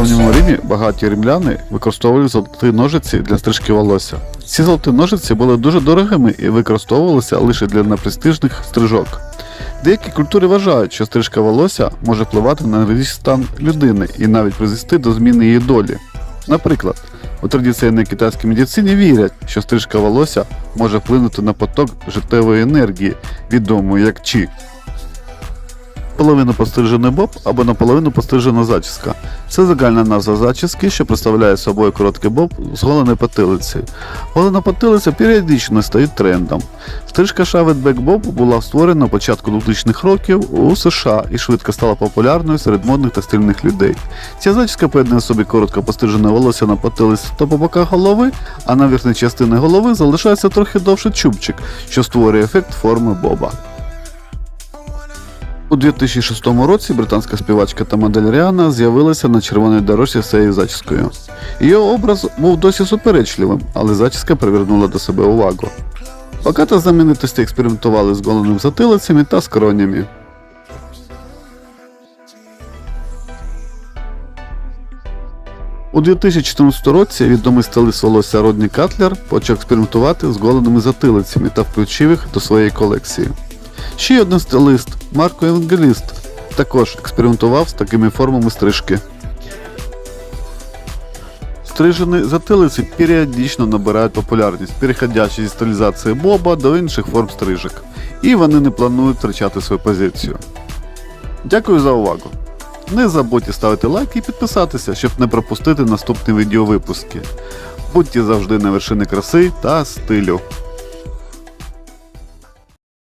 давньому Римі багаті римляни використовували золоті ножиці для стрижки волосся. Ці золоті ножиці були дуже дорогими і використовувалися лише для непрестижних стрижок. Деякі культури вважають, що стрижка волосся може впливати на енергетичний стан людини і навіть призвести до зміни її долі. Наприклад, у традиційній китайській медицині вірять, що стрижка волосся може вплинути на поток життєвої енергії, відомої як чі. Половину пострижений боб або наполовину пострижена зачіска. Це загальна назва зачіски, що представляє собою короткий боб з голеною потилицею. Голена потилиця періодично стає трендом. Стрижка шавет боб була створена на початку 2000-х років у США і швидко стала популярною серед модних та стильних людей. Ця зачіска поєднує собі коротко пострижене волосся на потилиці та по боках голови, а на верхній частині голови залишається трохи довший чубчик, що створює ефект форми боба. У 2006 році британська співачка та модель Ріана з'явилася на червоній дорожці з цією зачіскою. Її образ був досі суперечливим, але зачіска привернула до себе увагу. Багато знаменитостей експериментували з голеними затилицями та скронями. У 2014 році відомий стилист волосся Родні Катлер почав експериментувати з голеними затилицями та включив їх до своєї колекції. Ще один стилист Марко Евангеліст також експериментував з такими формами стрижки. Стрижені затилиці періодично набирають популярність, переходячи зі стилізації боба до інших форм стрижок. І вони не планують втрачати свою позицію. Дякую за увагу. Не забудьте ставити лайк і підписатися, щоб не пропустити наступні відеовипуски. Будьте завжди на вершині краси та стилю.